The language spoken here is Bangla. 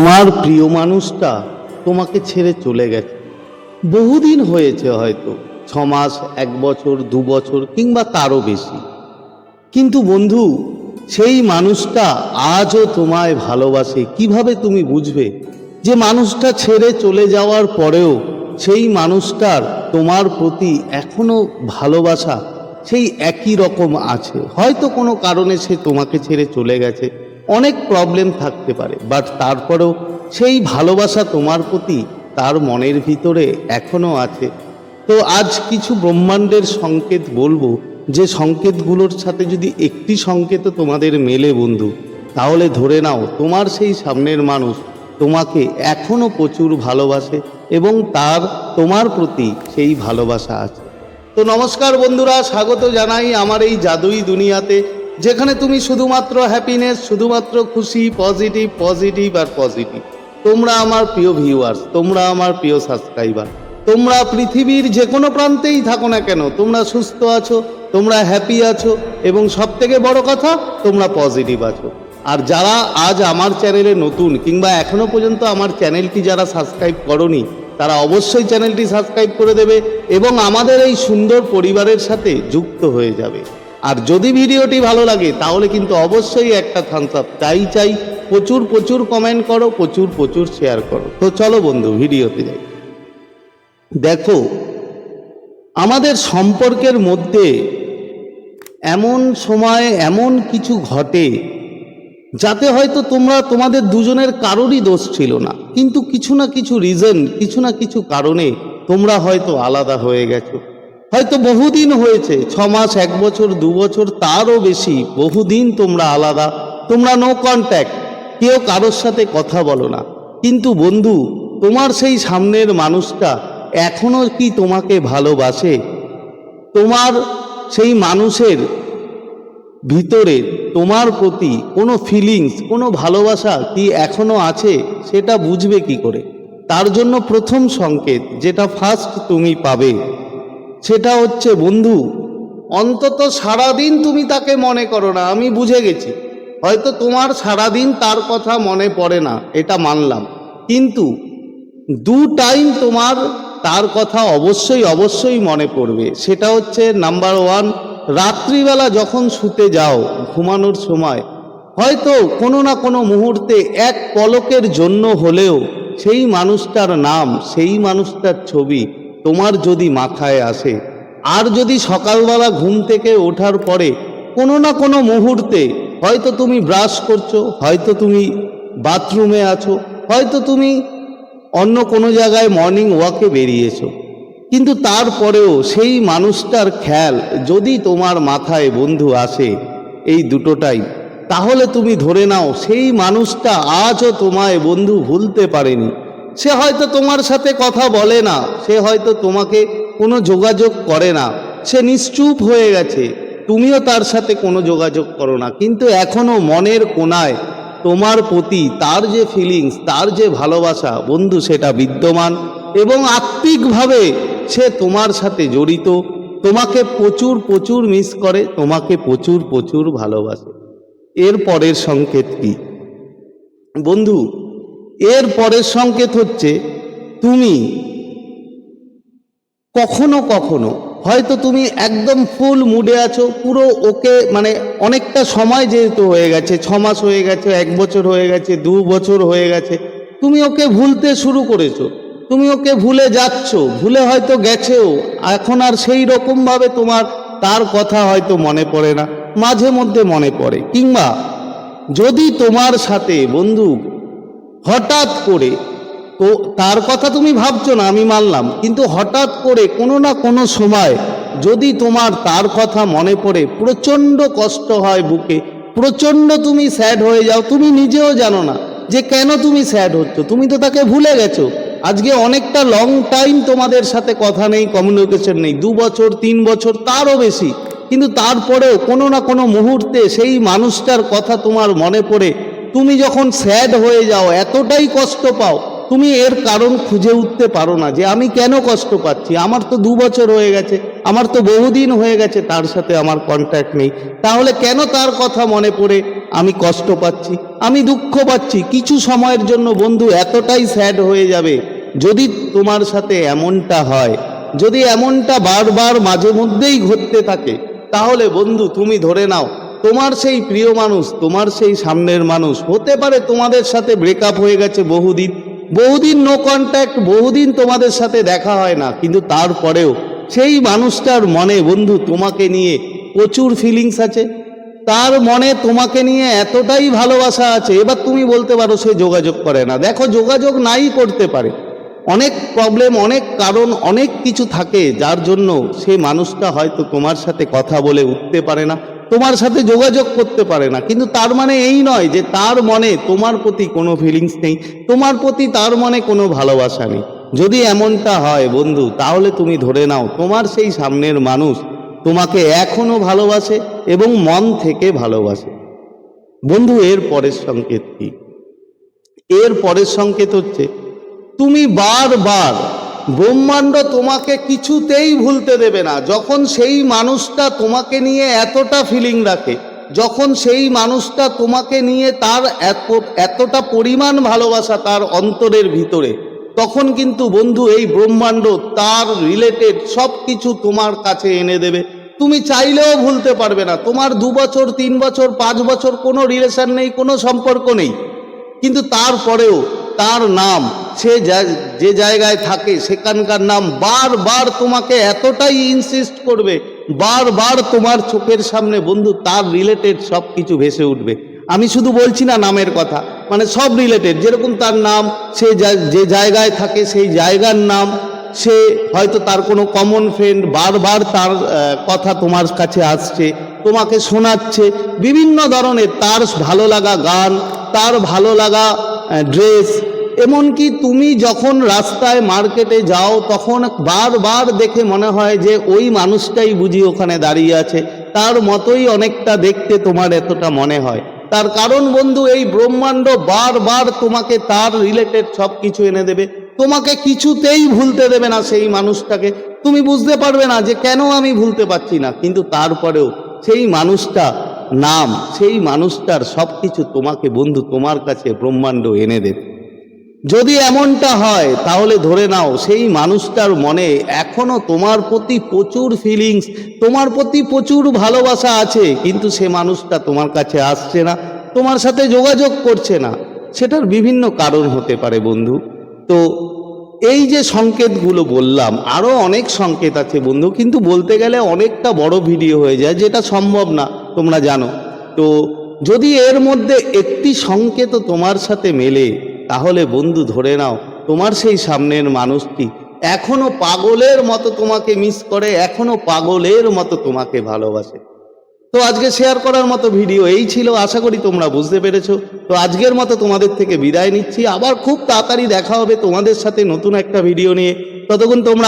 তোমার প্রিয় মানুষটা তোমাকে ছেড়ে চলে গেছে। বহুদিন হয়েছে হয়তো ছ মাস এক বছর, দু বছর, কিংবা তারও বেশি। কিন্তু বন্ধু, সেই মানুষটা আজও তোমায় ভালোবাসে। কীভাবে তুমি বুঝবে যে মানুষটা ছেড়ে চলে যাওয়ার পরেও সেই মানুষটার তোমার প্রতি এখনও ভালোবাসা সেই একই রকম আছে? হয়তো কোনো কারণে সে তোমাকে ছেড়ে চলে গেছে। অনেক প্রবলেম থাকতে পারে বাট তারপরেও সেই ভালোবাসা তোমার প্রতি তার মনের ভিতরে এখনও আছে। তো আজ কিছু ব্রহ্মাণ্ডের সংকেত বলব, যে সংকেতগুলোর সাথে যদি একটি সংকেত তোমাদের মেলে বন্ধু, তাহলে ধরে নাও তোমার সেই সামনের মানুষ তোমাকে এখনও প্রচুর ভালোবাসে এবং তার, তোমার প্রতি সেই ভালোবাসা আছে। তো নমস্কার বন্ধুরা, স্বাগত জানাই আমার এই জাদুই দুনিয়াতে। যেখানে তুমি শুধুমাত্র হ্যাপিনেস শুধুমাত্র খুশি পজিটিভ পজিটিভ আর পজিটিভ তোমরা আমার প্রিয় ভিউয়ার্স তোমরা আমার প্রিয় সাবস্ক্রাইবার তোমরা পৃথিবীর যে কোনো প্রান্তেই থাকো না কেন, তোমরা সুস্থ আছো, তোমরা হ্যাপি আছো এবং সব থেকে বড় কথা, তোমরা পজিটিভ আছো। আর যারা আজ আমার চ্যানেলে নতুন কিংবা এখনও পর্যন্ত আমার চ্যানেলটি যারা সাবস্ক্রাইব করনি, তারা অবশ্যই চ্যানেলটি সাবস্ক্রাইব করে দেবে এবং আমাদের এই সুন্দর পরিবারের সাথে যুক্ত হয়ে যাবে। আর যদি ভিডিওটি ভালো লাগে, তাহলে কিন্তু অবশ্যই একটা থামস আপ চাই চাই, প্রচুর প্রচুর কমেন্ট করো, প্রচুর প্রচুর শেয়ার করো। তো চলো বন্ধু, ভিডিওতে যাই। দেখো, আমাদের সম্পর্কের মধ্যে এমন সময় এমন কিছু ঘটে, যাতে হয়তো তোমরা, তোমাদের দুজনের কারোরই দোষ ছিল না। কিন্তু কিছু না কিছু রিজন কিছু না কিছু কারণে তোমরা হয়তো আলাদা হয়ে গেছো। হয়তো বহুদিন হয়েছে ছ মাস এক বছর দু বছর তারও বেশি, বহুদিন তোমরা আলাদা, তোমরা নো কন্ট্যাক্ট কেউ কারোর সাথে কথা বলো না। কিন্তু বন্ধু, তোমার সেই সামনের মানুষটা এখনও কি তোমাকে ভালোবাসে? তোমার সেই মানুষের ভিতরে তোমার প্রতি কোনো ফিলিংস কোনো ভালোবাসা কি এখনও আছে? সেটা বুঝবে কি করে? তার জন্য প্রথম সংকেত, যেটা ফার্স্ট তুমি পাবে। সেটা হচ্ছে বন্ধু, অন্তত সারাদিন তুমি তাকে মনে করো না, আমি বুঝে গেছি। হয়তো তোমার সারাদিন তার কথা মনে পড়ে না, এটা মানলাম। কিন্তু দু টাইম তোমার তার কথা অবশ্যই অবশ্যই মনে পড়বে। সেটা হচ্ছে নাম্বার ওয়ান রাত্রিবেলা যখন শুতে যাও ঘুমানোর সময়, হয়তো কোনো না কোনো মুহূর্তে এক পলকের জন্য হলেও সেই মানুষটার নাম, সেই মানুষটার ছবি তোমার যদি মাথায় আসে, আর যদি সকালবেলা ঘুম থেকে ওঠার পরে কোনো না কোনো মুহূর্তে হয়তো তুমি ব্রাশ করছ, হয়তো তুমি বাথরুমে আছো, হয়তো তুমি অন্য কোনো জায়গায় মর্নিং ওয়াকে বেরিয়েছো, কিন্তু তারপরেও সেই মানুষটার খেয়াল যদি তোমার মাথায় বন্ধু আসে এই দুটোটাই, তাহলে তুমি ধরে নাও সেই মানুষটা আজও তোমায় বন্ধু ভুলতে পারেনি। সে হয়তো তোমার সাথে কথা বলে না, সে হয়তো তোমাকে কোনো যোগাযোগ করে না। সে নিশ্চুপ হয়ে গেছে, তুমিও তার সাথে কোনো যোগাযোগ করো না। কিন্তু এখনও মনের কোনায় তোমার প্রতি তার যে ফিলিংস তার যে ভালোবাসা, বন্ধু সেটা বিদ্যমান এবং আত্মিকভাবে সে তোমার সাথে জড়িত। তোমাকে প্রচুর প্রচুর মিস করে, তোমাকে প্রচুর প্রচুর ভালোবাসে। এর পরের সংকেত কি? বন্ধু এর পরের সংকেত হচ্ছে, তুমি কখনো কখনো, হয়তো তুমি একদম ফুল মুডে আছো, পুরো ওকে মানে অনেকটা সময় যেহেতু হয়ে গেছে, ছ মাস হয়ে গেছে, এক বছর হয়ে গেছে, দু বছর হয়ে গেছে, তুমি ওকে ভুলতে শুরু করেছ, তুমি ওকে ভুলে যাচ্ছ, ভুলে হয়তো গেছেও, এখন আর সেই রকমভাবে তোমার তার কথা হয়তো মনে পড়ে না, মাঝে মধ্যে মনে পড়ে, কিংবা যদি তোমার সাথে বন্ধু হঠাৎ করে, তো তার কথা তুমি ভাবছ না, আমি মানলাম। কিন্তু হঠাৎ করে কোনো না কোনো সময় যদি তোমার তার কথা মনে পড়ে, প্রচণ্ড কষ্ট হয় বুকে, প্রচণ্ড তুমি স্যাড হয়ে যাও, তুমি নিজেও জানো না যে কেন তুমি স্যাড হচ্ছ। তুমি তো তাকে ভুলে গেছো। আজকে অনেকটা লং টাইম তোমাদের সাথে কথা নেই কমিউনিকেশন নেই, দু বছর, তিন বছর, তারও বেশি। কিন্তু তারপরেও কোনো না কোনো মুহূর্তে সেই মানুষটার কথা তোমার মনে পড়ে তুমি যখন স্যাড হয়ে যাও, এতটাই কষ্ট পাও, তুমি এর কারণ খুঁজে উঠতে পারো না যে আমি কেন কষ্ট পাচ্ছি। আমার তো দু বছর হয়ে গেছে, আমার তো বহুদিন হয়ে গেছে, তার সাথে আমার কন্ট্যাক্ট নেই। তাহলে কেন তার কথা মনে পড়ে? আমি কষ্ট পাচ্ছি, আমি দুঃখ পাচ্ছি। কিছু সময়ের জন্য বন্ধু এতটাই স্যাড হয়ে যাবে, যদি তোমার সাথে এমনটা হয়, যদি এমনটা বারবার মাঝে মধ্যেই ঘটতে থাকে, তাহলে বন্ধু তুমি ধরে নাও তোমার সেই প্রিয় মানুষ, তোমার সেই সামনের মানুষ, হতে পারে তোমাদের সাথে ব্রেকআপ হয়ে গেছে বহুদিন বহুদিন নো কন্ট্যাক্ট বহুদিন তোমাদের সাথে দেখা হয় না, কিন্তু তারপরেও সেই মানুষটার মনে, বন্ধু, তোমাকে নিয়ে প্রচুর ফিলিংস আছে, তার মনে তোমাকে নিয়ে এতটাই ভালোবাসা আছে, এবার তুমি বলতে পারো সে যোগাযোগ করে না। দেখো, যোগাযোগ নাই করতে পারে। অনেক প্রবলেম অনেক কারণ, অনেক কিছু থাকে, যার জন্য সে মানুষটা হয়তো তোমার সাথে কথা বলে উঠতে পারে না তোমার সাথে যোগাযোগ করতে পারে না। কিন্তু তার মানে এই নয় যে তার মনে তোমার প্রতি কোনো ফিলিংস নেই, তোমার প্রতি তার মনে কোনো ভালোবাসা নেই। যদি এমনটা হয়, বন্ধু, তাহলে তুমি ধরে নাও, তোমার সেই সামনের মানুষ তোমাকে এখনও ভালোবাসে এবং মন থেকে ভালোবাসে। বন্ধু, এর পরের সংকেত কি? এর পরের সংকেত হচ্ছে, তুমি বারবার ব্রহ্মাণ্ড তোমাকে কিছুতেই ভুলতে দেবে না। যখন সেই মানুষটা তোমাকে নিয়ে এতটা ফিলিং রাখে, যখন সেই মানুষটা তোমাকে নিয়ে তার এত, এতটা পরিমাণ ভালোবাসা তার অন্তরের ভিতরে, তখন কিন্তু বন্ধু এই ব্রহ্মাণ্ড, তার রিলেটেড সব কিছু তোমার কাছে এনে দেবে। তুমি চাইলেও ভুলতে পারবে না। তোমার দু বছর, তিন বছর, পাঁচ বছর কোনো রিলেশন নেই, কোনো সম্পর্ক নেই। কিন্তু তারপরেও তার নাম, সে যে জায়গায় থাকে সেখানকার নাম বারবার তোমাকে এতটাই ইনসিস্ট করবে, বারবার তোমার চোখের সামনে বন্ধু তার রিলেটেড সব কিছু ভেসে উঠবে। আমি শুধু বলছি না নামের কথা মানে সব রিলেটেড যেরকম তার নাম, সে যে জায়গায় থাকে সেই জায়গার নাম, সে হয়তো তার কোনো কমন ফ্রেন্ড বারবার তার কথা তোমার কাছে আসছে, তোমাকে শোনাচ্ছে, বিভিন্ন ধরনের তার ভালো লাগা গান তার ভালো লাগা ড্রেস এমনকি তুমি যখন রাস্তায় মার্কেটে যাও, তখন বারবার দেখে মনে হয় যে ওই মানুষটাই বুঝি ওখানে দাঁড়িয়ে আছে। তার মতোই অনেকটা দেখতে তোমার এতটা মনে হয়। তার কারণ বন্ধু, এই ব্রহ্মাণ্ড বারবার তোমাকে তার রিলেটেড সব কিছু এনে দেবে। তোমাকে কিছুতেই ভুলতে দেবে না সেই মানুষটাকে। তুমি বুঝতে পারবে না যে কেন আমি ভুলতে পারছি না। কিন্তু তারপরেও সেই মানুষটা নাম, সেই মানুষটার সব কিছু তোমাকে বন্ধু, তোমার কাছে ব্রহ্মাণ্ড এনে দেবে। যদি এমনটা হয়, তাহলে ধরে নাও, সেই মানুষটার মনে এখনও তোমার প্রতি প্রচুর ফিলিংস তোমার প্রতি প্রচুর ভালোবাসা আছে, কিন্তু সে মানুষটা তোমার কাছে আসছে না, তোমার সাথে যোগাযোগ করছে না। সেটার বিভিন্ন কারণ হতে পারে বন্ধু। তো এই যে সংকেতগুলো বললাম আরও অনেক সংকেত আছে বন্ধু, কিন্তু বলতে গেলে অনেকটা বড় ভিডিও হয়ে যায়, যেটা সম্ভব না। তোমরা জানো। তো যদি এর মধ্যে একটি সংকেতও তোমার সাথে মেলে, তাহলে বন্ধু ধরে নাও, তোমার সেই সামনের মানুষটি এখনও পাগলের মতো তোমাকে মিস করে, এখনও পাগলের মতো তোমাকে ভালোবাসে। তো আজকে শেয়ার করার মতো ভিডিও এই ছিল, আশা করি তোমরা বুঝতে পেরেছ। তো আজকের মতো তোমাদের থেকে বিদায় নিচ্ছি। আবার খুব তাড়াতাড়ি দেখা হবে তোমাদের সাথে নতুন একটা ভিডিও নিয়ে। ততক্ষণ তোমরা